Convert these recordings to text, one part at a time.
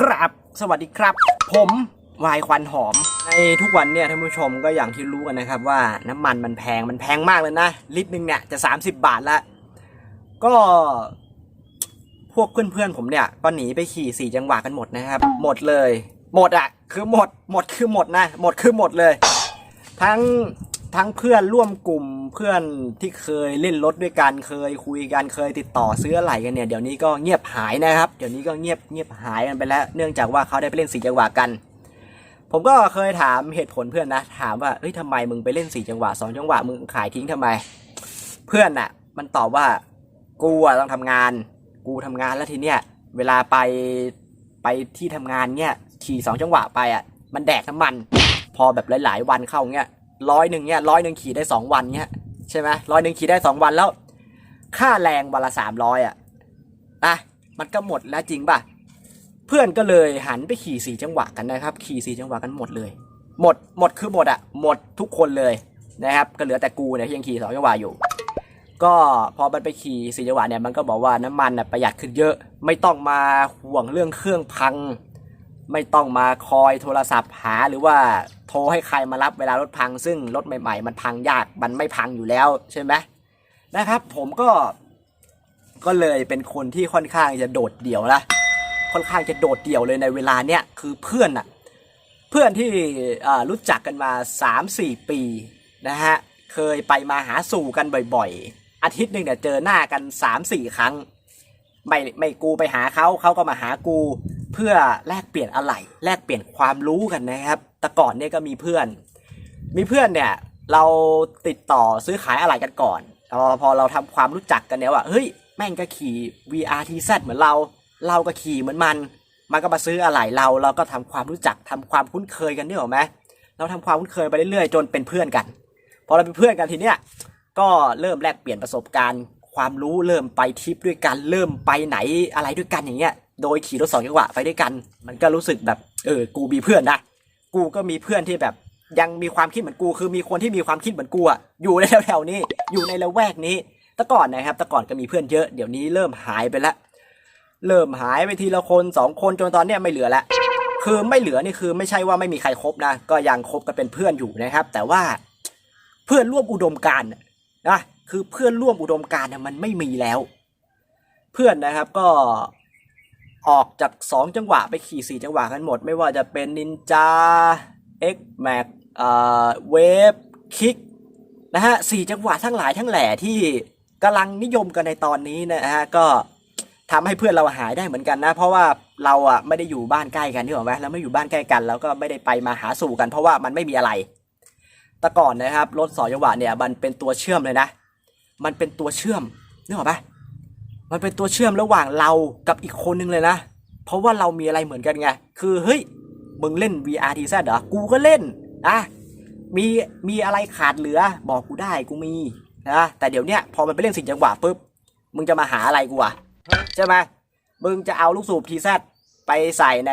ครับสวัสดีครับ ผมวายควันหอม ในทุกวันเนี่ยท่านผู้ชมก็อย่างที่รู้กันนะครับว่าน้ำมันมันแพงมันแพงมากเลยนะ ลิตรหนึ่งเนี่ยจะ 30 บาทละก็พวกเพื่อนๆผมเนี่ยก็หนีไปขี่สี่จังหวะกันหมดนะครับ หมดเลย หมดอะ คือหมด หมดคือหมดนะ หมดคือหมดเลย ทั้ง ทั้งเพื่อนร่วมกลุ่มเพื่อนที่เคยเล่นรถด้วยกันเคยคุยกันเคยติดต่อซื้ออะไรกันเนี่ยเดี๋ยวนี้ก็เงียบหายนะครับเดี๋ยวนี้ก็เงียบเงียบหายกันไปแล้ว เนื่องจากว่าเขาได้ไปเล่นสี่จังหวะกัน ผมก็เคยถามเหตุผลเพื่อนนะ ถามว่าเฮ้ยทำไมมึงไปเล่นสี่จังหวะสองจังหวะมึงขายทิ้งทำไม เพื่อนน่ะ มันตอบว่ากูอะต้องทำงาน กูทำงานแล้วทีเนี้ยเวลาไปไปที่ทำงานเนี่ยขี่สองจังหวะไปอะมันแดกน้ำมัน พอแบบหลาย ๆ วันเข้าเงี้ย ร้อยหนึ่งเนี่ยร้อยหนึ่งขี่ได้สองวันเงี้ยใช่ไหมร้อยหนึ่งขี่ได้สองวันแล้ว ค่าแรงวันละสามร้อยอะอะมันก็หมดแล้วจริงป่ะ เพื่อนก็เลยหันไปขี่สี่จังหวะกันนะครับ ขี่สี่จังหวะกันหมดเลย หมดหมดคือหมดอะหมดทุกคนเลยนะครับ ก็เหลือแต่กูเนี่ยที่ยังขี่สองจังหวะอยู่ ก็พอมันไปขี่สี่จังหวะเนี่ยมันก็บอกว่าน้ำมันน่ะประหยัดขึ้นเยอะ ไม่ต้องมาห่วงเรื่องเครื่องพัง ไม่ต้องมาคอยโทรศัพท์หาหรือว่าโทรให้ใครมารับเวลารถพัง ซึ่งรถใหม่ ๆ มันพังยากมันไม่พังอยู่แล้วใช่ไหมนะครับ ผมก็ก็เลยเป็นคนที่ค่อนข้างจะโดดเดี่ยวนะค่อนข้างจะโดดเดี่ยวเลยในเวลาเนี้ยคือเพื่อนอะเพื่อนที่รู้จักกันมา 3-4 ปีนะฮะเคยไปมาหาสู่กันบ่อยๆ อาทิตย์หนึ่งเนี่ยเจอหน้ากัน 3-4 ครั้ง ไม่ไม่กูไปหาเขาเขาก็มาหากู เพื่อแลกเปลี่ยนอะไรแลกเปลี่ยนความรู้กันนะครับ แต่ก่อนเนี่ยก็มีเพื่อน มีเพื่อนเนี่ยเราติดต่อซื้อขายอะไรกันก่อนพอพอเราทำความรู้จักกันเนี่ยว่าเฮ้ยแม่งก็ขี่ VRTZ เหมือนเรา เราก็ขี่เหมือนมัน มันก็มาซื้ออะไรเราเราก็ทำความรู้จักทำความคุ้นเคยกันนี่หรอไหมเราทำความคุ้นเคยไปเรื่อยๆจนเป็นเพื่อนกันพอเราเป็นเพื่อนกันทีเนี้ยก็เริ่มแลกเปลี่ยนประสบการณ์ ความรู้เริ่มไปทริปด้วยกันเริ่มไปไหนอะไรด้วยกันอย่างเงี้ย โดยขี่รถสองจังหวะไปด้วยกัน มันก็รู้สึกแบบเออกูมีเพื่อนนะกูก็มีเพื่อนที่แบบยังมีความคิดเหมือนกู คือมีคนที่มีความคิดเหมือนกูอะอยู่ในแถวๆนี้ อยู่ในละแวกนี้แต่ก่อนนะครับแต่ก่อนก็มีเพื่อนเยอะเดี๋ยวนี้เริ่มหายไปละเริ่มหายไปทีละคนสองคนจนตอนเนี้ยไม่เหลือละคือไม่เหลือนี่คือไม่ใช่ว่าไม่มีใครคบนะก็ยังคบกันเป็นเพื่อนอยู่นะครับ แต่ว่าเพื่อนร่วมอุดมการณ์นะนะคือเพื่อนร่วมอุดมการณ์น่ะมันไม่มีแล้ว เพื่อนนะครับก็ ออกจากสองจังหวะไปขี่สี่จังหวะกันหมด ไม่ว่าจะเป็นนินจา X Max เอ่อเวฟคิกนะฮะสี่จังหวะทั้งหลายทั้งแหล่ที่กำลังนิยมกันในตอนนี้นะฮะก็ทำให้เพื่อนเราหายได้เหมือนกันนะ เพราะว่าเราอะไม่ได้อยู่บ้านใกล้กันที่บอกไหมเราไม่อยู่บ้านใกล้กันแล้วก็ไม่ได้ไปมาหาสู่กัน เพราะว่ามันไม่มีอะไรแต่ก่อนนะครับรถสองจังหวะเนี่ยมันเป็นตัวเชื่อมเลยนะ มันเป็นตัวเชื่อมนึกออกปะ มันเป็นตัวเชื่อมระหว่างเรากับอีกคนนึงเลยนะ เพราะว่าเรามีอะไรเหมือนกันไง คือเฮ้ยมึงเล่น VRTZ เหรอ กูก็เล่นอะมีมีอะไรขาดเหลือ บอกกูได้กูมีนะแต่เดี๋ยวเนี้ยพอมันไปเล่นสิ่งจังหวะปุ๊บมึงจะมาหาอะไรกูอะใช่ไหมมึงจะเอาลูกสูบทีซไปใส่ใน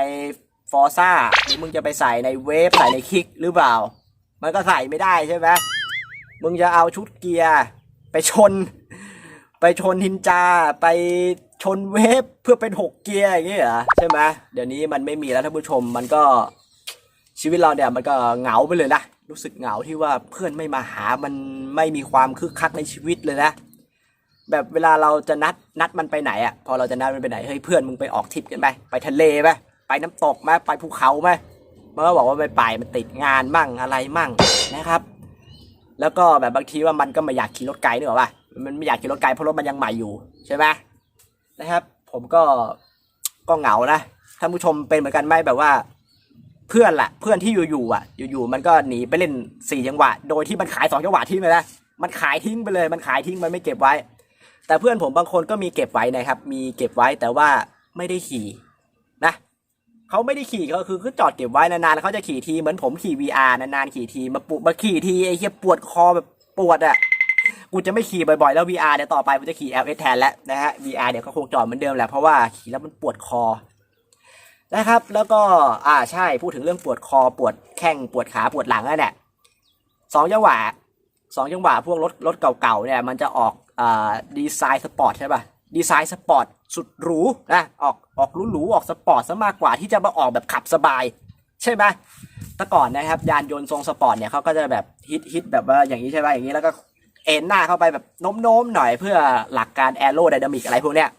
ฟอร์ซ่าหรือมึงจะไปใส่ในเวฟใส่ในคิกหรือเปล่า มันก็ใส่ไม่ได้ใช่ไหมมึงจะเอาชุดเกียร์ไปชน ไปชนทินจาไปชนเวฟเพื่อเป็นหกเกียร์อย่างเงี้ยเหรอใช่ไหมเดี๋ยวนี้มันไม่มีแล้วท่านผู้ชมมันก็ชีวิตเราเนี่ยมันก็เหงาไปเลยนะรู้สึกเหงาที่ว่าเพื่อนไม่มาหามันไม่มีความคึกคักในชีวิตเลยนะแบบเวลาเราจะนัดนัดมันไปไหนอะพอเราจะนัดมันไปไหนเฮ้ยเพื่อนมึงไปออกทริปกันไปไปทะเลไหมไปน้ำตกไหมไปภูเขาไหมมันก็บอกว่าไม่ไปมันติดงานมั่งอะไรมั่งนะครับ แล้วก็แบบบางทีว่ามันก็ไม่อยากขี่รถไกลนึกออกป่ะ มันไม่อยากขี่รถไกลเพราะรถมันยังใหม่อยู่ใช่ไหมนะครับ ผมก็ก็เหงานะท่านผู้ชมเป็นเหมือนกันไหมแบบว่า เพื่อนแหละเพื่อนที่อยู่ๆอะ อยู่ๆมันก็หนีไปเล่นสี่จังหวะ โดยที่มันขายสองจังหวะทิ้งเลยนะมันขายทิ้งไปเลย มันขายทิ้งมันไม่เก็บไว้ แต่เพื่อนผมบางคนก็มีเก็บไว้นะครับ มีเก็บไว้แต่ว่าไม่ได้ขี่นะเขาไม่ได้ขี่เขาคือคือจอดเก็บไว้นานๆแล้วเขาจะขี่ทีเหมือนผมขี่ VR นานๆขี่ทีมาปุมาขี่ทีไอ้เหี้ยปวดคอแบบปวดอะ กูจะไม่ขี่บ่อยๆ แล้ว VR เดี๋ยวต่อไปผมจะขี่ LS แทนแล้วนะฮะ VR เดี๋ยวก็คงจอดเหมือนเดิมแหละเพราะว่าขี่แล้วมันปวดคอนะครับ แล้วก็อ่าใช่พูดถึงเรื่องปวดคอปวดแข้งปวดขาปวดหลังนั่นแหละสองจังหวะสองจังหวะพวกรถรถเก่าๆเนี่ยมันจะออกอ่าดีไซน์สปอร์ตใช่ป่ะดีไซน์สปอร์ตสุดหรูนะออกออกหรูๆออกสปอร์ตซะมากกว่าที่จะมาออกแบบขับสบาย ใช่ไหมแต่ก่อนนะครับยานยนต์ทรงสปอร์ตเนี่ยเขาก็จะแบบฮิตฮิตแบบว่าอย่างนี้ใช่ไหมอย่างนี้แล้วก็ เอ็นหน้าเข้าไปแบบโน้มๆหน่อยเพื่อหลักการแอโรไดนามิกอะไรพวกเนี้ย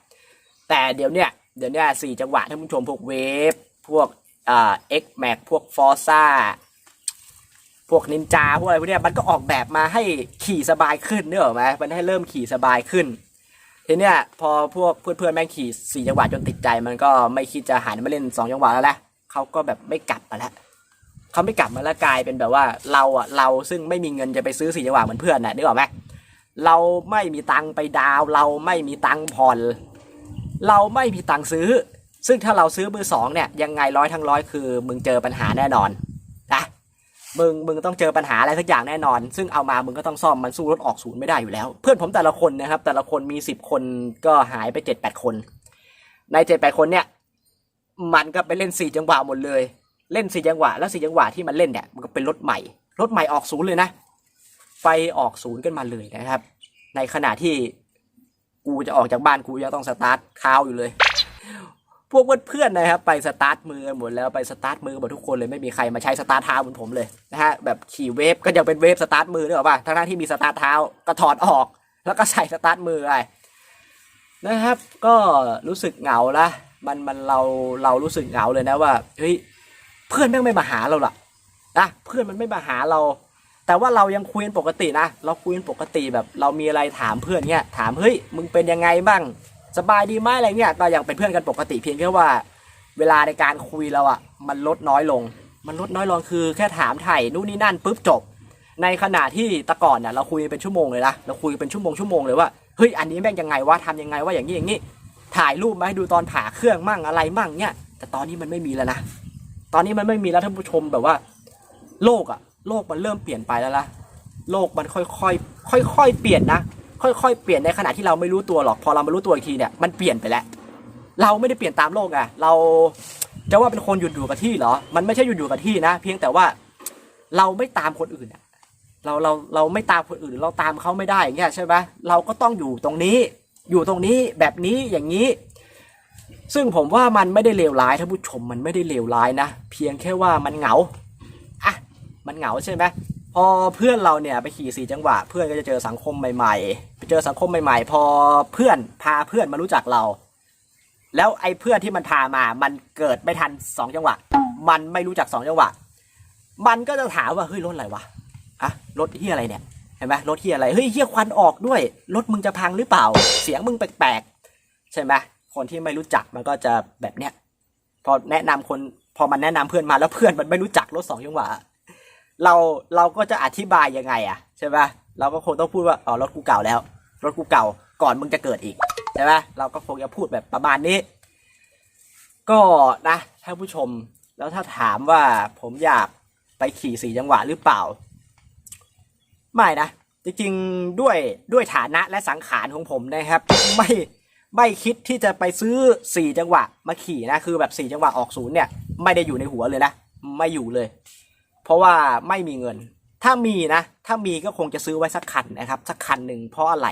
แต่เดี๋ยวเนี้ยเดี๋ยวเนี้ยสี่จังหวะท่านผู้ชมพวกเวฟพวกเอ็กแม็กพวกฟอร์ซ่าพวกนินจาพวกอะไรพวกเนี้ยมันก็ออกแบบมาให้ขี่สบายขึ้นเนกอะไหมมันให้เริ่มขี่สบายขึ้นทีเนี้ยพอพวกเพื่อนๆแม่งขี่สี่จังหวะจนติดใจมันก็ไม่คิดจะหันมาเล่นสองจังหวะแล้วแหละเขาก็แบบไม่กลับมาแล้ว เขาไม่กลับมาแล้วกลายเป็นแบบว่าเราอะเราซึ่งไม่มีเงินจะไปซื้อสีจังหวะเหมือนเพื่อนน่ะนึกออกไหมเราไม่มีตังไปดาว เราไม่มีตังผ่อน เราไม่มีตังซื้อ ซึ่งถ้าเราซื้อมือสองเนี่ยยังไงร้อยทั้งร้อยคือ มึงเจอปัญหาแน่นอนนะมึงมึงต้องเจอปัญหาอะไรสักอย่างแน่นอน ซึ่งเอามามึงก็ต้องซ่อมมันสู้รถออกศูนย์ไม่ได้อยู่แล้ว เพื่อนผมแต่ละคนนะครับ แต่ละคนมีสิบคนก็หายไปเจ็ดแปดคน ในเจ็ดแปดคนเนี่ย มันก็ไปเล่นสี่จังหวะหมดเลย เล่นสี่จังหวะ แล้วสี่จังหวะที่มันเล่นเนี่ยมันก็เป็นรถใหม่รถใหม่ออกศูนย์เลยนะไฟออกศูนย์กันมาเลยนะครับ ในขณะที่กูจะออกจากบ้านกูยังต้องสตาร์ทคาวอยู่เลย พวกเพื่อนๆนะครับ ไปสตาร์ทมือกันหมดแล้วไปสตาร์ทมือหมดทุกคนเลยไม่มีใครมาใช้สตาร์ทเท้าเหมือนผมเลยนะฮะแบบขี่เวฟก็ยังเป็นเวฟสตาร์ทมือนึกออกป่ะทั้งๆที่มีสตาร์ทเท้าก็ถอดออก แล้วก็ใส่สตาร์ทมือไปนะครับ ก็รู้สึกเหงาละมันมันเราเรารู้สึกเหงาเลยนะว่าเฮ้ย เพื่อนแม่งไม่มาหาเราล่ะนะเพื่อนมันไม่มาหาเรา แต่ว่าเรายังคุยกันปกตินะเราคุยกันปกติแบบ เรามีอะไรถามเพื่อนเนี่ยถามเฮ้ยมึงเป็นยังไงบ้างสบายดีไหมอะไรเนี่ยก็ยังเป็นเพื่อนกันปกติเพียงแค่ว่า เวลาในการคุยเราอะมันลดน้อยลง มันลดน้อยลงคือแค่ถามไถ่นู่นนี่นั่นปุ๊บจบ ในขณะที่ตะก่อนเนี่ยเราคุยเป็นชั่วโมงเลยนะเราคุยเป็นชั่วโมงชั่วโมงเลยว่าเฮ้ยอันนี้แม่งยังไงวะทำยังไงว่าอย่างนี้อย่างนี้ถ่ายรูปมาให้ดูตอนผ่าเครื่องมั่งอะไรมั่งเนี่ยแต่ตอนนี้มันไม่มีแล้วนะ ตอนนี้มันไม่มีแล้วท่านผู้ชมแบบว่า โลกอะโลกมันเริ่มเปลี่ยนไปแล้วละโลกมันค่อยๆค่อยๆเปลี่ยนนะค่อยๆเปลี่ยนในขณะที่เราไม่รู้ตัวหรอกพอเรามารู้ตัวอีกทีเนี่ยมันเปลี่ยนไปแล้ว เราไม่ได้เปลี่ยนตามโลกอะเราจะว่าเป็นคนหยุดอยู่กับที่เหรอ มันไม่ใช่หยุดอยู่กับที่นะ เพียงแต่ว่าเราไม่ตามคนอื่นอะเราเราเราไม่ตามคนอื่น เราตามเขาไม่ได้อย่างเงี้ยใช่ไหมเราก็ต้องอยู่ตรงนี้ อยู่ตรงนี้แบบนี้อย่างนี้ ซึ่งผมว่ามันไม่ได้เลวร้ายท่านผู้ชมมันไม่ได้เลวร้ายนะ เพียงแค่ว่ามันเหงาอะมันเหงาใช่ไหมพอเพื่อนเราเนี่ยไปขี่สี่จังหวะ เพื่อนก็จะเจอสังคมใหม่ๆ ไปเจอสังคมใหม่ๆ พอเพื่อนพาเพื่อนมารู้จักเรา แล้วไอ้เพื่อนที่มันพามา มันเกิดไม่ทันสองจังหวะ มันไม่รู้จักสองจังหวะ มันก็จะถามว่าเฮ้ยรถอะไรวะอะรถเฮียอะไรเนี่ยเห็นไหมรถเฮียอะไรเฮ้ยเฮียควันออกด้วยรถมึงจะพังหรือเปล่า เสียงมึงแปลกๆใช่ไหม คนที่ไม่รู้จักมันก็จะแบบเนี้ยพอแนะนำคน พอมันแนะนำเพื่อนมาแล้วเพื่อนมันไม่รู้จักรถสองจังหวะเราเราก็จะอธิบายยังไงอะใช่ไหมเราก็คงต้องพูดว่าอ๋อรถกูเก่าแล้ว รถกูเก่าก่อนมึงจะเกิดอีกใช่ไหมเราก็คงจะพูดแบบประมาณนี้ ก็นะท่านผู้ชมแล้วถ้าถามว่าผมอยากไปขี่สี่จังหวะหรือเปล่า ไม่นะจริงๆด้วยด้วยฐานะและสังขารของผมนะครับ ไม่ ไม่คิดที่จะไปซื้อสี่จังหวะมาขี่นะคือแบบสี่จังหวะออกศูนย์เนี่ยไม่ได้อยู่ในหัวเลยนะไม่อยู่เลย เพราะว่าไม่มีเงิน ถ้ามีนะ ถ้ามีก็คงจะซื้อไว้สักคันนะครับสักคันหนึ่งเพราะอะไร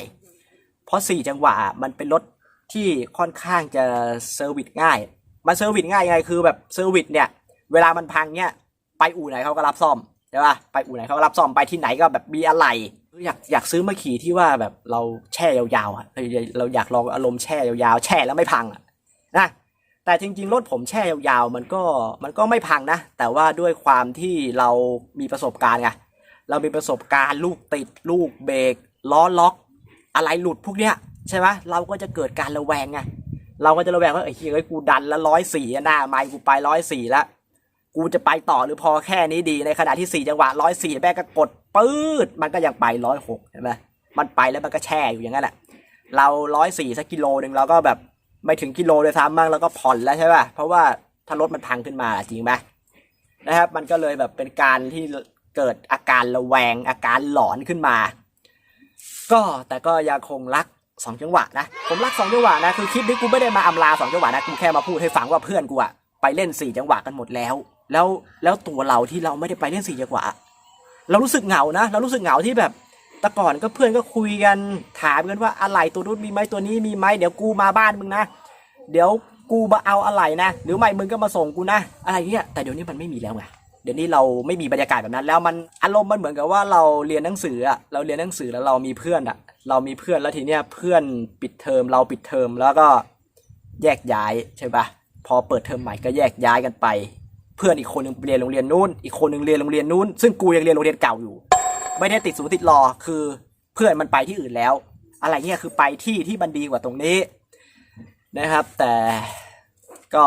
เพราะสี่จังหวะมันเป็นรถที่ค่อนข้างจะเซอร์วิสง่ายมันเซอร์วิสง่ายยังไงคือแบบเซอร์วิสเนี่ยเวลามันพังเนี่ยไปอู่ไหนเขาก็รับซ่อมใช่ป่ะไปอู่ไหนเขาก็รับซ่อมไปที่ไหนก็แบบมีอะไร อยากอยากซื้อมาขี่ที่ว่าแบบเราแช่ยาวๆอะเราอยากลองอารมณ์แช่ยาวๆแช่แล้วไม่พังอะนะแต่จริงๆรถผมแช่ยาวๆมันก็มันก็ไม่พังนะ แต่ว่าด้วยความที่เรามีประสบการณ์ไงเรามีประสบการณ์ลูกติดลูกเบรกล้อล็อก อะไรหลุดพวกเนี้ยใช่ไหมเราก็จะเกิดการระแวงไงเราก็จะระแวงว่าไอ้เฮ้ยกูดันแล้วร้อยสี่หน้าไม้กูไปร้อยสี่แล้ว กูจะไปต่อหรือพอแค่นี้ดีในขณะที่สี่จังหวะร้อยสี่แม่ก็กดปื๊ดมันก็ยังไปร้อยหกใช่ไหมมันไปแล้วมันก็แช่อยู่อย่างนั้นแหละเราร้อยสี่สักกิโลหนึ่งเราก็แบบไม่ถึงกิโลเลยซ้ำบ้างแล้วก็ผ่อนแล้วใช่ป่ะเพราะว่าถ้ารถมันพังขึ้นมาจริงไหมนะครับ มันก็เลยแบบเป็นการที่เกิดอาการระแวงอาการหลอนขึ้นมา ก็แต่ก็ยังคงรักสองจังหวะนะผมรักสองจังหวะนะคือคลิปนี้กูไม่ได้มาอำลาสองจังหวะนะกูแค่มาพูดให้ฟังว่าเพื่อนกูอะไปเล่นสี่จังหวะกันหมดแล้ว แล้วแล้วตัวเราที่เราไม่ได้ไปเล่นสี่จังหวะเรารู้สึกเหงานะ เรารู้สึกเหงาที่แบบแต่ก่อนก็เพื่อนก็คุยกันถามกันว่าอะไรตัวนู้นมีไหมตัวนี้มีไหมเดี๋ยวกูมาบ้านมึงนะ เดี๋ยวกูมาเอาอะไรนะ หรือไม่มึงก็มาส่งกูนะ อะไรเงี้ยแต่เดี๋ยวนี้มันไม่มีแล้วไงเดี๋ยวนี้เราไม่มีบรรยากาศแบบนั้น แล้วมันอารมณ์มันเหมือนกับว่าเราเรียนหนังสืออะเราเรียนหนังสือแล้วเรามีเพื่อนอะเรามีเพื่อนแล้วทีเนี้ยเพื่อนปิดเทอมเราปิดเทอมแล้วก็แยกย้ายใช่ปะพอเปิดเทอมใหม่ก็แยกย้ายกันไป เพื่อนอีกคนหนึงเรียนโรงเรียนนู้น อีกคนหนึงเรียนโรงเรียนนู้น ซึ่งกูยังเรียนโรงเรียนเก่าอยู่ ไม่ได้ติดศูนย์ติดรอคือเพื่อนมันไปที่อื่นแล้ว อะไรเงี้ยคือไปที่ที่มันดีกว่าตรงนี้นะครับ แต่ก็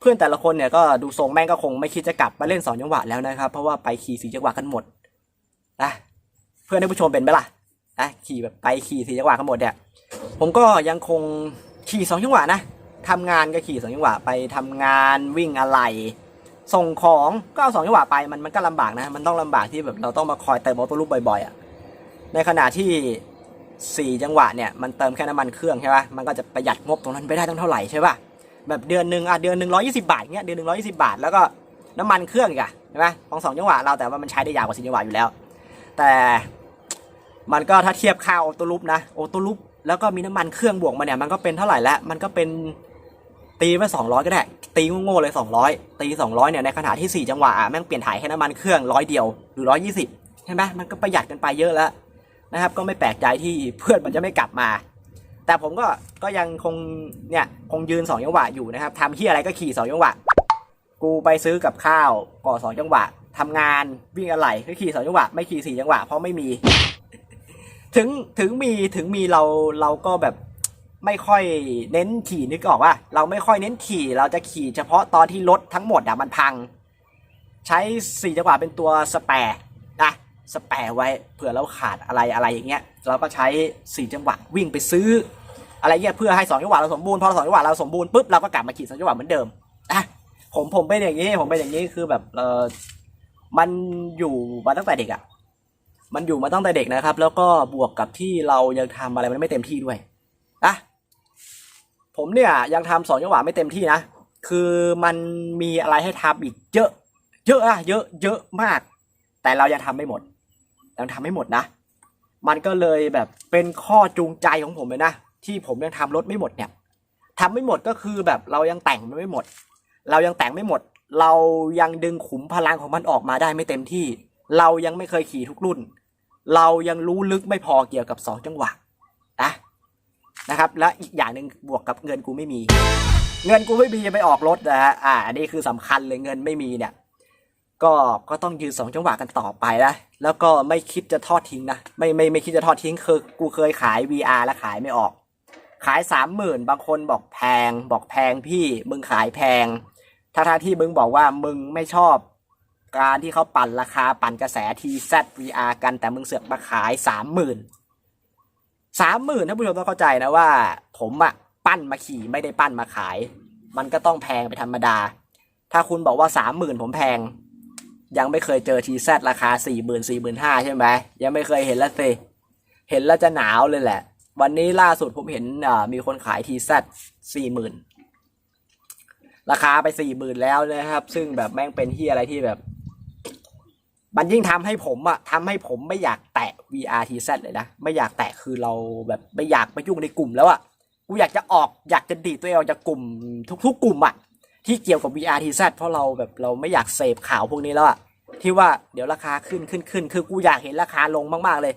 เพื่อนแต่ละคนเนี่ยก็ดูทรงแม่งก็คงไม่คิดจะกลับมาเล่นสองจังหวะแล้วนะครับ เพราะว่าไปขี่สีจังหวะกันหมดนะเพื่อนท่านผู้ชมเป็นไหมล่ะนะขี่แบบไปขี่สีจังหวะกันหมดเนี่ยผมก็ยังคงขี่สองจังหวะนะ ทำงานก็ขี่สองจังหวะไปทำงานวิ่งอะไร ส่งของก็เอาสองจังหวะไปมันมันก็ลำบากนะ มันต้องลำบากที่แบบเราต้องมาคอยเติมออโต้ลูปบ่อยๆอะในขณะที่สี่จังหวะเนี่ยมันเติมแค่น้ำมันเครื่องใช่ปะมันก็จะประหยัดงบตรงนั้นไปได้ตั้งเท่าไหร่ใช่ปะแบบเดือนหนึ่งอะเดือนหนึ่งร้อยยี่สิบาทเงี้ยเดือนหนึ่งร้อยยี่สิบาท แล้วก็น้ำมันเครื่องอีกอะใช่ไหมของสองจังหวะเราแต่ว่ามันใช้ได้ยาวกว่าสี่จังหวะอยู่แล้ว แต่มันก็ถ้าเทียบค่าออโต้ลูปนะออโต้ลูปแล้วก็มีน้ำมันเครื่องบวกมาเนี่ยมันก็เป็นเท่าไหร่แล้วมันก็เป็น ตีไปสองร้อยก็ได้ ตีโง่ๆเลยสองร้อยตีสองร้อยเนี่ยในขณะที่สี่จังหวะอะแม่งเปลี่ยนถ่ายแค่น้ำมันเครื่องร้อยเดียวหรือร้อยยี่สิบใช่ไหมมันก็ประหยัดกันไปเยอะแล้วนะครับ ก็ไม่แปลกใจที่เพื่อนมันจะไม่กลับมา แต่ผมก็ก็ยังคงเนี่ยคงยืนสองจังหวะอยู่นะครับทำที่อะไรก็ขี่สองจังหวะกูไปซื้อกับข้าวก่อสองจังหวะทำงานวิ่งอะไรก็ขี่สองจังหวะไม่ขี่สี่จังหวะเพราะไม่มี ถึงถึงมีถึงมีเราเราก็แบบ ไม่ค่อยเน้นขี่นึกออกว่าเราไม่ค่อยเน้นขี่เราจะขี่เฉพาะตอนที่รถทั้งหมดอะมันพัง ใช้สี่จังหวะเป็นตัวสแปร์นะสแปร์ไว้เผื่อเราขาดอะไรอะไรอย่างเงี้ยเราก็ใช้สี่จังหวะวิ่งไปซื้อ อะไรเงี้ยเพื่อให้สองจังหวะเราสมบูรณ์พอสองจังหวะเราสมบูรณ์ปุ๊บเราก็กลับมาขี่สองจังหวะเหมือนเดิมอะผมผมเป็นอย่างนี้ผมเป็นอย่างนี้คือแบบเออมันอยู่มาตั้งแต่เด็กอะมันอยู่มาตั้งแต่เด็กนะครับ แล้วก็บวกกับที่เรายังทำอะไรมันไม่เต็มที่ด้วยอะ ผมเนี่ยยังทำสองจังหวะไม่เต็มที่นะ คือมันมีอะไรให้ทำอีกเยอะ เยอะอะเยอะ เยอะมาก แต่เรายังทำไม่หมดยังทำไม่หมดนะ มันก็เลยแบบเป็นข้อจูงใจของผมเลยนะ ที่ผมยังทำรถไม่หมดเนี่ยทำไม่หมดก็คือแบบเรายังแต่งมันไม่หมด เรายังแต่งไม่หมด เรายังดึงขุมพลังของมันออกมาได้ไม่เต็มที่ เรายังไม่เคยขี่ทุกรุ่น เรายังรู้ลึกไม่พอเกี่ยวกับสองจังหวะนะ นะครับ และอีกอย่างหนึ่งบวกกับเงินกูไม่มี เงินกูไม่มีจะไปออกรถนะฮะอ่าอันนี้คือสำคัญเลยเงินไม่มีเนี่ย ก็ก็ต้องยืนสองจังหวะกันต่อไปนะแล้วก็ไม่คิดจะทอดทิ้งนะไม่ไม่ไม่คิดจะทอดทิ้งคือกูเคยขาย VR แล้วขายไม่ออก ขายสามหมื่นบางคนบอกแพง บอกแพงพี่มึงขายแพงถ้าทางที่มึงบอกว่ามึงไม่ชอบการที่เขาปั่นราคาปั่นกระแส TZ VR กันแต่มึงเสือกมาขายสามหมื่น สามหมื่นท่านผู้ชมต้องเข้าใจนะว่า ผมอะปั้นมาขี่ไม่ได้ปั้นมาขาย มันก็ต้องแพงไปธรรมดา ถ้าคุณบอกว่าสามหมื่นผมแพง ยังไม่เคยเจอทีแซราคาสี่หมื่นสี่หมื่นห้าใช่ไหมยังไม่เคยเห็นแล้วสิเห็นแล้วจะหนาวเลยแหละ วันนี้ล่าสุดผมเห็นมีคนขายทีแซสี่หมื่นราคาไปสี่หมื่นแล้วนะครับ ซึ่งแบบแม่งเป็นที่อะไรที่แบบ มันยิ่งทำให้ผมอะทำให้ผมไม่อยากแตะ VRTZ เลยนะไม่อยากแตะคือเราแบบไม่อยากไปยุ่งในกลุ่มแล้วอะกูอยากจะออกอยากจะดีตัวเองออกจากกลุ่มทุก ๆ กลุ่มอะที่เกี่ยวกับ VRTZ เพราะเราแบบเราไม่อยากเสพข่าวพวกนี้แล้วอะที่ว่าเดี๋ยวราคาขึ้นขึ้นขึ้นคือกูอยากเห็นราคาลงมากๆเลย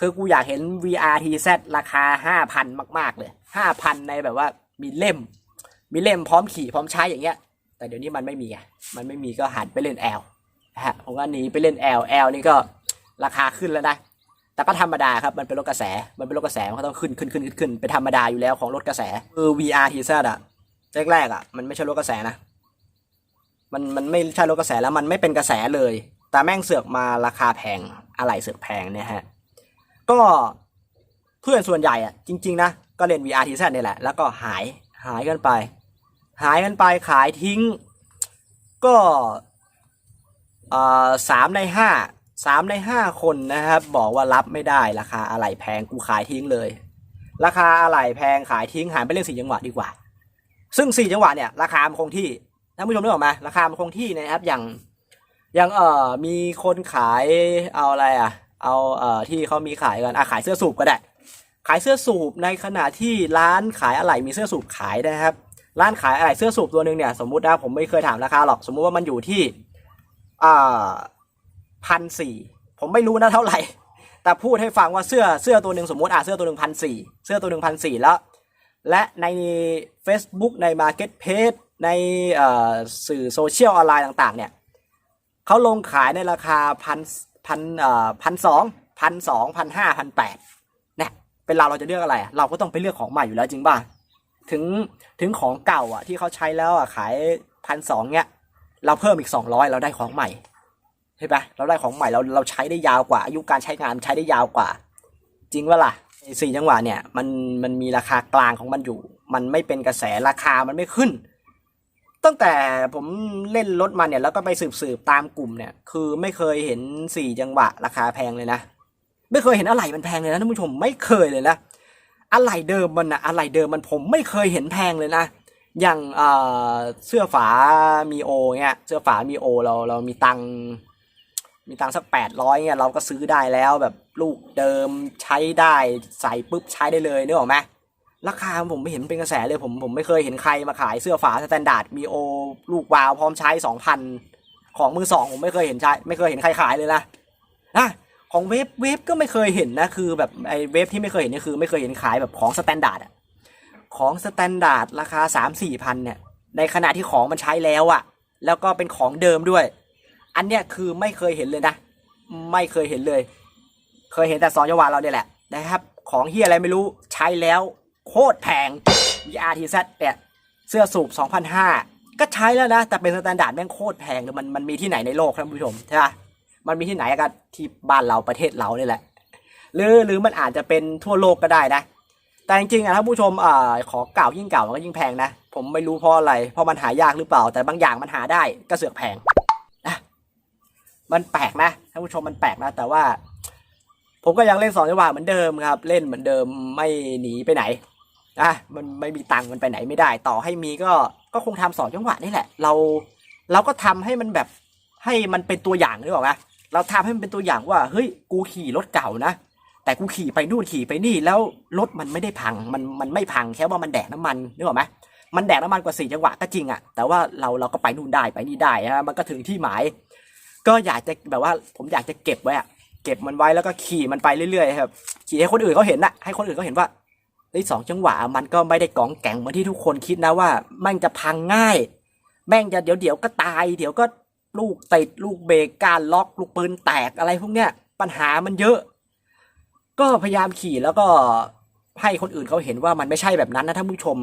คือกูอยากเห็น VRTZ ราคาห้าพันมาก ๆเลยห้าพันในแบบว่ามีเล่ม มีเล่มพร้อมขี่พร้อมใช้อย่างเงี้ย แต่เดี๋ยวนี้มันไม่มีไงมันไม่มีก็หันไปเล่นแอล นะฮะผมก็หนีไปเล่น L L นี่ก็ราคาขึ้นแล้วนะแต่ก็ธรรมดาครับ มันเป็นรถกระแส มันเป็นรถกระแส มันก็ต้องขึ้นขึ้นขึ้นขึ้นเป็นธรรมดาอยู่แล้วของรถกระแสคือ VR t z อะแรกๆอะมันไม่ใช่รถกระแสนะ มันมันไม่ใช่รถกระแสแล้วมันไม่เป็นกระแสเลย แต่แม่งเสือกมาราคาแพงอะไรเสือกแพงเนี่ยฮะ ก็เพื่อนส่วนใหญ่อะจริง ๆ นะ ก็เล่น VR t z นี่แหละ แล้วก็หายหายกันไป หายกันไปขายทิ้ง ก็ สามในห้าสามในห้าคนนะครับ บอกว่ารับไม่ได้ราคาอะไหล่แพงกูขายทิ้งเลย ราคาอะไหล่แพงขายทิ้งหายไปเล่นสี่จังหวะดีกว่า ซึ่งสี่จังหวะเนี่ยราคามันคงที่ท่านผู้ชมนึกออกไหมราคามันคงที่นะครับอย่างอย่างเออมีคนขายเอาอะไรอะ เอาเออที่เขามีขายกันอะขายเสื้อสูบก็ได้ ขายเสื้อสูบในขณะที่ร้านขายอะไหล่มีเสื้อสูบขายนะครับ ร้านขายอะไหล่เสื้อสูบตัวหนึ่งเนี่ยสมมุตินะผมไม่เคยถามราคาหรอกสมมุติว่ามันอยู่ที่ พันสี่ผมไม่รู้นะเท่าไหร่ แต่พูดให้ฟังว่าเสื้อเสื้อตัวหนึ่งสมมติอะเสื้อตัวหนึ่งพันสี่เสื้อตัวหนึ่งพันสี่แล้ว และใน Facebook ใน Marketplace ในสื่อโซเชียลออนไลน์ต่าง ๆ เนี่ยเขาลงขายในราคาพันพันอ่อพันสองพันสองพันห้าพันแปดเนี่ยเป็นเราเราจะเลือกอะไร เราก็ต้องไปเลือกของใหม่อยู่แล้วจริงป่ะถึงถึงของเก่าอะที่เขาใช้แล้วอะขายพันสองเนี่ย เราเพิ่มอีกสองร้อยเราได้ของใหม่ใช่ปะเราได้ของใหม่เราเราใช้ได้ยาวกว่า อายุการใช้งานใช้ได้ยาวกว่า จริงว่าล่ะสี่จังหวะเนี่ยมันมันมีราคากลางของมันอยู่ มันไม่เป็นกระแสราคามันไม่ขึ้น ตั้งแต่ผมเล่นรถมาเนี่ยแล้วก็ไปสืบสืบๆตามกลุ่มเนี่ย คือไม่เคยเห็นสี่จังหวะราคาแพงเลยนะไม่เคยเห็นอะไรมันแพงเลยนะท่านผู้ชมไม่เคยเลยนะอะไรเดิมมันนะอะไรเดิมมันผมไม่เคยเห็นแพงเลยนะ อย่างเสื้อฝามีโอเนี่ยเสื้อฝามีโอเราเรามีตังมีตังสักแปดร้อยเนี่ยเราก็ซื้อได้แล้วแบบลูกเดิมใช้ได้ใส่ปุ๊บใช้ได้เลยนึกออกไหมราคาผมไม่เห็นเป็นกระแสเลยผมผมไม่เคยเห็นใครมาขายเสื้อฝาสแตนดาร์ดมีโอลูกวาวพร้อมใช้สองพันของมือสองผมไม่เคยเห็นใช้ไม่เคยเห็นใครขายเลยนะนะของเวฟเวฟก็ไม่เคยเห็นนะคือแบบไอเวฟที่ไม่เคยเห็นนี่คือไม่เคยเห็นขายแบบของสแตนดาร์ดอะ ของสแตนดาร์ดราคาสามสี่พันเนี่ย ในขณะที่ของมันใช้แล้วอะแล้วก็เป็นของเดิมด้วย อันเนี้ยคือไม่เคยเห็นเลยนะ ไม่เคยเห็นเลย เคยเห็นแต่สองจังหวะเราเนี่ยแหละนะครับ ของเฮียอะไรไม่รู้ใช้แล้ว โคตรแพง VRTZ เนี่ยเสื้อสูบ2,500ก็ใช้แล้วนะ แต่เป็นสแตนดาร์ดแม่งโคตรแพงเลยมันมันมีที่ไหนในโลกครับคุณผู้ชมใช่ปะมันมีที่ไหนกันที่บ้านเราประเทศเราเนี่ยแหละ หรือหรือมันอาจจะเป็นทั่วโลกก็ได้นะ แต่จริงๆอะท่านผู้ชมอ่าขอเก่ายิ่งเก่ามันก็ยิ่งแพงนะ ผมไม่รู้เพราะอะไร เพราะมันหายากหรือเปล่า แต่บางอย่างมันหาได้ก็เสือกแพงนะมันแปลกนะท่านผู้ชมมันแปลกนะ แต่ว่า ผมก็ยังเล่นสองจังหวะเหมือนเดิมครับ เล่นเหมือนเดิมไม่หนีไปไหนนะมันไม่มีตังค์มันไปไหนไม่ได้ ต่อให้มีก็ก็คงทำสองจังหวะนี่แหละ เราเราก็ทำให้มันแบบให้มันเป็นตัวอย่างนึกออกไหมเราทำให้มันเป็นตัวอย่างว่าเฮ้ยกูขี่รถเก่านะ แต่กูขี่ไปนู่นขี่ไปนี่แล้วรถมันไม่ได้พังมันมันไม่พังแค่ว่ามันแดกน้ำมันนึกออกไหมมันแดกน้ำมันกว่าสี่จังหวะก็จริงอะแต่ว่าเราเราก็ไปนู่นได้ไปนี่ได้ฮะมันก็ถึงที่หมาย ก็อยากจะแบบว่าผมอยากจะเก็บไว้อะเก็บมันไว้แล้วก็ขี่มันไปเรื่อยๆครับขี่ให้คนอื่นเขาเห็นนะให้คนอื่นเขาเห็นว่าไอ้สองจังหวะมันก็ไม่ได้กองแก่งเหมือนที่ทุกคนคิดนะว่าแม่งจะพังง่าย แม่งจะเดี๋ยวเดี๋ยวก็ตาย เดี๋ยวก็ลูกติดลูกเบรกการล็อกลูกปืนแตกอะไรพวกเนี้ยปัญหามันเยอะ ก็พยายามขี่แล้วก็ให้คนอื่นเขาเห็นว่ามันไม่ใช่แบบนั้นนะท่านผู้ชม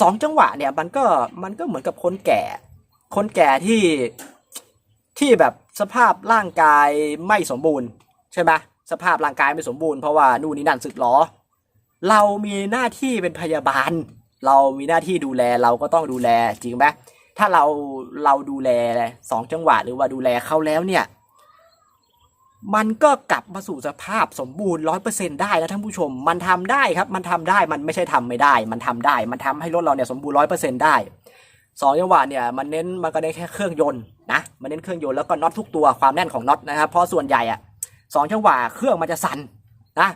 สองจังหวะเนี่ยมันก็มันก็เหมือนกับคนแก่ คนแก่ที่ที่แบบสภาพร่างกายไม่สมบูรณ์ใช่ไหมสภาพร่างกายไม่สมบูรณ์เพราะว่านู่นนี่นั่นสึกหรอเรามีหน้าที่เป็นพยาบาล เรามีหน้าที่ดูแลเราก็ต้องดูแลจริงไหมถ้าเราเราดูแลสองจังหวะหรือว่าดูแลเขาแล้วเนี่ย มันก็กลับมาสู่สภาพสมบูรณ์ร้อยเปอร์เซ็นได้นะท่านผู้ชม มันทำได้ครับ มันทำได้ มันไม่ใช่ทำไม่ได้ มันทำได้ มันทำให้รถเราเนี่ยสมบูรณ์ร้อยเปอร์เซ็นได้สองจังหวะเนี่ยมันเน้นมันก็เน้นแค่เครื่องยนต์นะมันเน้นเครื่องยนต์แล้วก็น็อตทุกตัวความแน่นของน็อตนะครับเพราะส่วนใหญ่อะสองจังหวะเครื่องมันจะสั่นนะ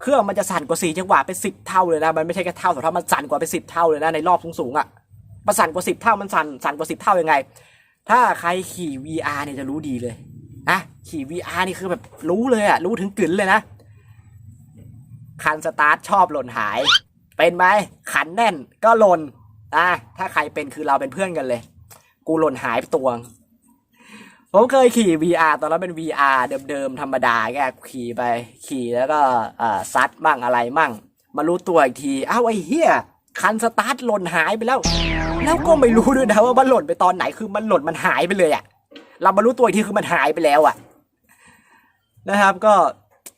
เครื่องมันจะสั่นกว่าสี่จังหวะเป็นสิบเท่าเลยนะมันไม่ใช่แค่เท่าแต่ถ้ามันสั่นกว่าเป็นสิบเท่าเลยนะในรอบสูงๆอะมันสั่นกว่าสิบเท่ามันสั่นสั่นกว่าสิบเท่ายังไง ถ้าใครขี่ VR เนี่ยจะรู้ดีเลยนะ ขี่ VR นี่คือแบบรู้เลยอะรู้ถึงกึ๋นเลยนะ คันสตาร์ทชอบหล่นหาย เป็นไหมขันแน่นก็หล่นอะถ้าใครเป็นคือเราเป็นเพื่อนกันเลย กูหล่นหายไปตัวงผมเคยขี่ VR ตอนนั้นเป็น VR เดิมๆ ธรรมดาแกขี่ไป ขี่แล้วก็ซัดมั่งอะไรมั่ง มารู้ตัวอีกที อ้าวไอ้เหี้ยคันสตาร์ทหล่นหายไปแล้ว แล้วก็ไม่รู้ด้วยนะว่ามันหล่นไปตอนไหนคือมันหล่นมันหายไปเลยอะเรามารู้ตัวอีกทีคือมันหายไปแล้วอะ นะครับก็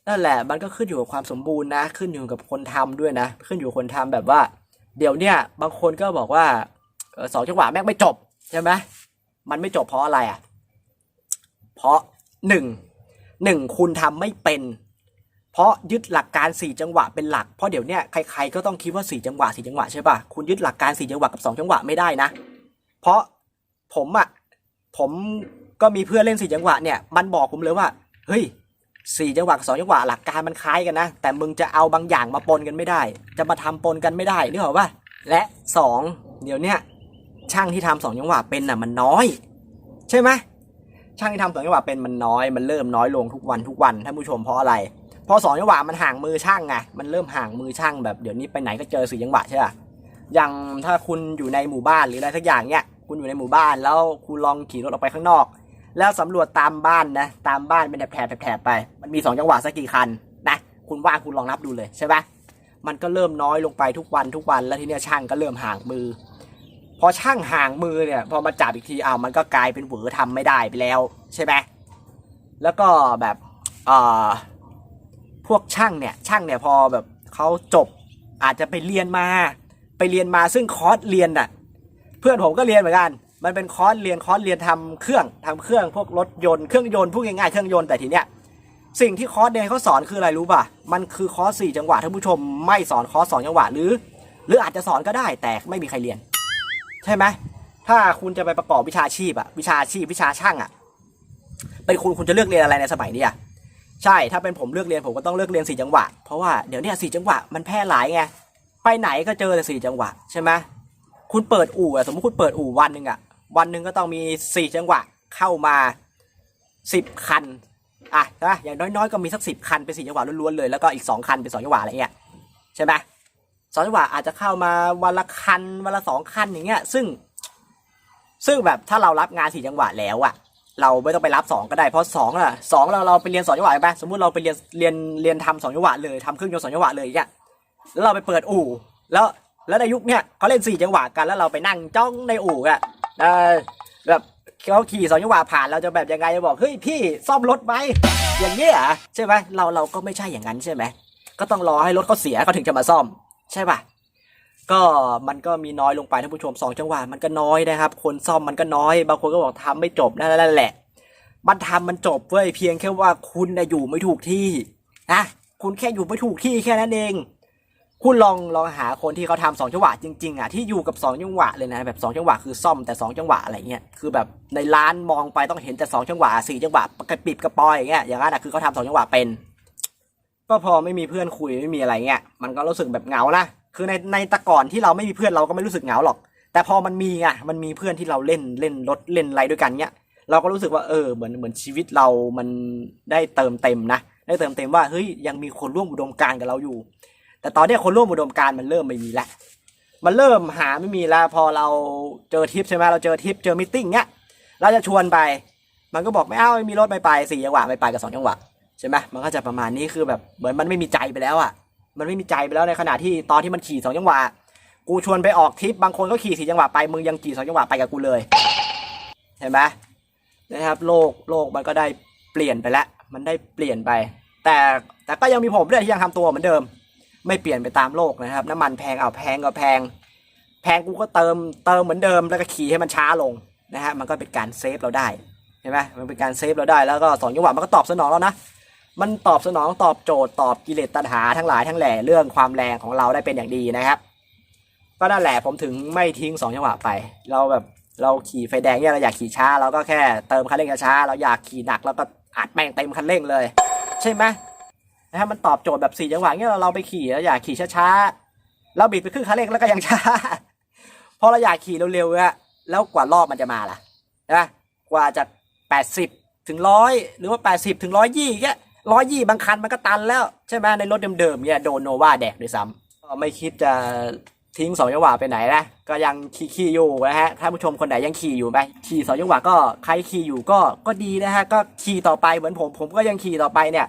นั่นแหละมันก็ขึ้นอยู่กับความสมบูรณ์นะ ขึ้นอยู่กับคนทำด้วยนะ ขึ้นอยู่คนทำแบบว่า เดี๋ยวเนี้ยบางคนก็บอกว่าสองจังหวะแม่งไม่จบใช่ไหมมันไม่จบเพราะอะไรอะ เพราะหนึ่งหนึ่งคุณทำไม่เป็น เพราะยึดหลักการสี่จังหวะเป็นหลักเพราะเดี๋ยวเนี้ยใครๆก็ต้องคิดว่าสี่จังหวะสี่จังหวะใช่ป่ะคุณยึดหลักการสี่จังหวะกับสองจังหวะไม่ได้นะ เพราะผมอะผมก็มีเพื่อนเล่นสี่จังหวะเนี่ยมันบอกผมเลยว่าเฮ้ย สี่จังหวะกับสองจังหวะหลักการมันคล้ายกันนะ แต่มึงจะเอาบางอย่างมาปนกันไม่ได้ จะมาทำปนกันไม่ได้นึกออกปะและสองเดี๋ยวเนี้ยช่างที่ทำสองจังหวะเป็นน่ะมันน้อย ใช่ไหมช่างที่ทำสองจังหวะเป็นมันน้อยมันเริ่มน้อยลงทุกวันทุกวันท่านผู้ชมเพราะอะไรเพราะสองจังหวะมันห่างมือช่างไงมันเริ่มห่างมือช่างแบบเดี๋ยวนี้ไปไหนก็เจอสี่จังหวะใช่ป่ะอย่างถ้าคุณอยู่ในหมู่บ้านหรืออะไรสักอย่างเนี้ยคุณอยู่ในหมู่บ้านแล้วคุณลองขี่รถออกไปข้างนอก แล้วสำรวจตามบ้านนะตามบ้านเป็นแถบแถบแถบไป มันมีสองจังหวะสักกี่คันนะคุณว่างคุณลองนับดูเลยใช่ปะมันก็เริ่มน้อยลงไปทุกวันทุกวันแล้วทีเนี้ยช่างก็เริ่มห่างมือ พอช่างห่างมือเนี่ยพอมาจับอีกทีเอามันก็กลายเป็นเหวอทำไม่ได้ไปแล้วใช่ไหมแล้วก็แบบเอ่อพวกช่างเนี่ยช่างเนี่ยพอแบบเขาจบอาจจะไปเรียนมา ไปเรียนมาซึ่งคอร์สเรียนน่ะ เพื่อนผมก็เรียนเหมือนกัน มันเป็นคอร์สเรียนคอร์สเรียนทำเครื่องทำเครื่องพวกรถยนต์เครื่องยนต์พูดง่ายๆเครื่องยนต์แต่ทีเนี้ยสิ่งที่คอร์สเนี่ยเขาสอนคืออะไรรู้ป่ะมันคือคอร์สสี่จังหวะท่านผู้ชมไม่สอนคอร์สสองจังหวะหรือ หรืออาจจะสอนก็ได้แต่ไม่มีใครเรียน ใช่ไหมถ้าคุณจะไปประกอบวิชาชีพอะวิชาชีพวิชาช่างอะเป็นคุณคุณจะเลือกเรียนอะไรในสมัยนี้อะใช่ถ้าเป็นผมเลือกเรียนผมก็ต้องเลือกเรียนสี่จังหวะเพราะว่าเดี๋ยวนี้สี่จังหวะมันแพร่หลายไงไปไหนก็เจอแต่สี่จังหวะใช่ไหมคุณเปิดอู่อะสมมติคุณเปิดอู่วันหนึ่งอะ วันหนึ่งก็ต้องมีสี่จังหวะเข้ามาสิบคันอะนะอย่างน้อยๆก็มีสักสิบคันเป็นสี่จังหวะล้วนๆเลยแล้วก็อีกสองคันเป็นสองจังหวะอะไรเงี้ยใช่ไหมสองจังหวะอาจจะเข้ามาวันละคันวันละสองคันอย่างเงี้ย ซึ่ง ซึ่งแบบถ้าเรารับงานสี่จังหวะแล้วอะเราไม่ต้องไปรับสองก็ได้เพราะสองอะสองเราเราไปเรียนสองจังหวะใช่ไหมสมมติเราไปเรียนเรียนเรียนทำสองจังหวะเลยทำเครื่องยนต์สองจังหวะเลยอย่างเงี้ยแล้วเราไปเปิดอู่แล้ว แล้วในยุคเนี้ยเขาเล่นสี่จังหวะกันแล้วเราไปนั่งจ้องในอู่อะเออแบบเขาขี่สองจังหวะผ่านเราจะแบบยังไงจะบอกเฮ้ยพี่ซ่อมรถไหมอย่างเงี้ยใช่ไหมเราเราก็ไม่ใช่อย่างนั้นใช่ไหมก็ต้องรอให้รถเขาเสียเขาถึงจะมาซ่อม ใช่ป่ะก็มันก็มีน้อยลงไปท่านผู้ชมสองจังหวะมันก็น้อยนะครับ คนซ่อมมันก็น้อย บางคนก็บอกทำไม่จบนั่นแหละมันทำมันจบเว้ยเพียงแค่ว่าคุณอยู่ไม่ถูกที่นะคุณแค่อยู่ไม่ถูกที่แค่นั้นเอง คุณลองลองหาคนที่เขาทำสองจังหวะจริงๆอะที่อยู่กับสองจังหวะเลยนะแบบสองจังหวะคือซ่อมแต่สองจังหวะอะไรเงี้ยคือแบบในร้านมองไปต้องเห็นแต่สองจังหวะสี่จังหวะกระปิบกระปอยอย่างเงี้ยอย่างนั้นอะคือเขาทำสองจังหวะเป็น ก็พอไม่มีเพื่อนคุยไม่มีอะไรเงี้ยมันก็รู้สึกแบบเหงานะคือในในตะก่อนที่เราไม่มีเพื่อนเราก็ไม่รู้สึกเหงาหรอก แต่พอมันมีไงมันมีเพื่อนที่เราเล่นเล่นรถเล่นอะไรด้วยกันเนี้ยเราก็รู้สึกว่าเออเหมือนเหมือนชีวิตเรามันได้เติมเต็มนะได้เติมเต็มว่าเฮ้ยยังมีคนร่วมอุดมการณ์กับเราอยู่ แต่ตอนนี้คนร่วมอุดมการมันเริ่มไม่มีและมันเริ่มหาไม่มีแล้วพอเราเจอทริปใช่ไหมเราเจอทริปเจอมิทติ้งเนี้ยเราจะชวนไป มันก็บอกไม่เอาไม่มีรถไม่ไปสี่จังหวะไม่ไปกับสองจังหวะใช่ไหมมันก็จะประมาณนี้คือแบบเหมือนมันไม่มีใจไปแล้วอะ มันไม่มีใจไปแล้วในขณะที่ตอนที่มันขี่สองจังหวะกูชวนไปออกทริปบางคนก็ขี่สี่จังหวะไปมึงยังขี่สองจังหวะไปกับกูเลยเห็นไหมนะครับโลกโลกมันก็ได้เปลี่ยนไปแล้วมันได้เปลี่ยนไป แต่แต่ก็ยังมีผมด้วยที่ยังทำตัวเหมือนเดิม ไม่เปลี่ยนไปตามโลกนะครับ น้ำมันแพงเอาแพงก็แพง แพงกูก็เติมเติมเหมือนเดิมแล้วก็ขี่ให้มันช้าลงนะฮะมันก็เป็นการเซฟเราได้เห็นไหมมันเป็นการเซฟเราได้แล้วก็สองจังหวะมันก็ตอบสนองเรานะมันตอบสนองตอบโจทย์ตอบกิเลสตัณหาทั้งหลายทั้งแหล่เรื่องความแรงของเราได้เป็นอย่างดีนะครับ ก็นั่นแหละผมถึงไม่ทิ้งสองจังหวะไป เราแบบเราขี่ไฟแดงเนี่ยเราอยากขี่ช้าเราก็แค่เติมคันเร่งช้าเราอยากขี่หนักเราก็อัดแม่งเต็มคันเร่งเลย ใช่ไหม นะฮะมันตอบโจทย์แบบสี่จังหวะเนี่ยเราไปขี่แล้วอยากขี่ช้าๆเราบิดไปครึ่งคันเร่งแล้วก็ยังช้า พอเราอยากขี่เร็วๆอะแล้วกว่ารอบมันจะมาล่ะใช่ไหมกว่าจะแปดสิบถึงร้อยหรือว่าแปดสิบถึงร้อยยี่เงี้ยร้อยยี่บางคันมันก็ตันแล้ว ใช่ไหมในรถเดิมๆเนี่ยโดนโนวาแดกด้วยซ้ำไม่คิดจะทิ้งสองจังหวะไปไหนนะก็ยังขี่ขี่อยู่นะฮะถ้านผู้ชมคนไหนยังขี่อยู่ไหมขี่สองจังหวะก็ใครขี่อยู่ก็ก็ดีนะฮะก็ขี่ต่อไปเหมือนผมผมก็ยังขี่ต่อไปเนี่ย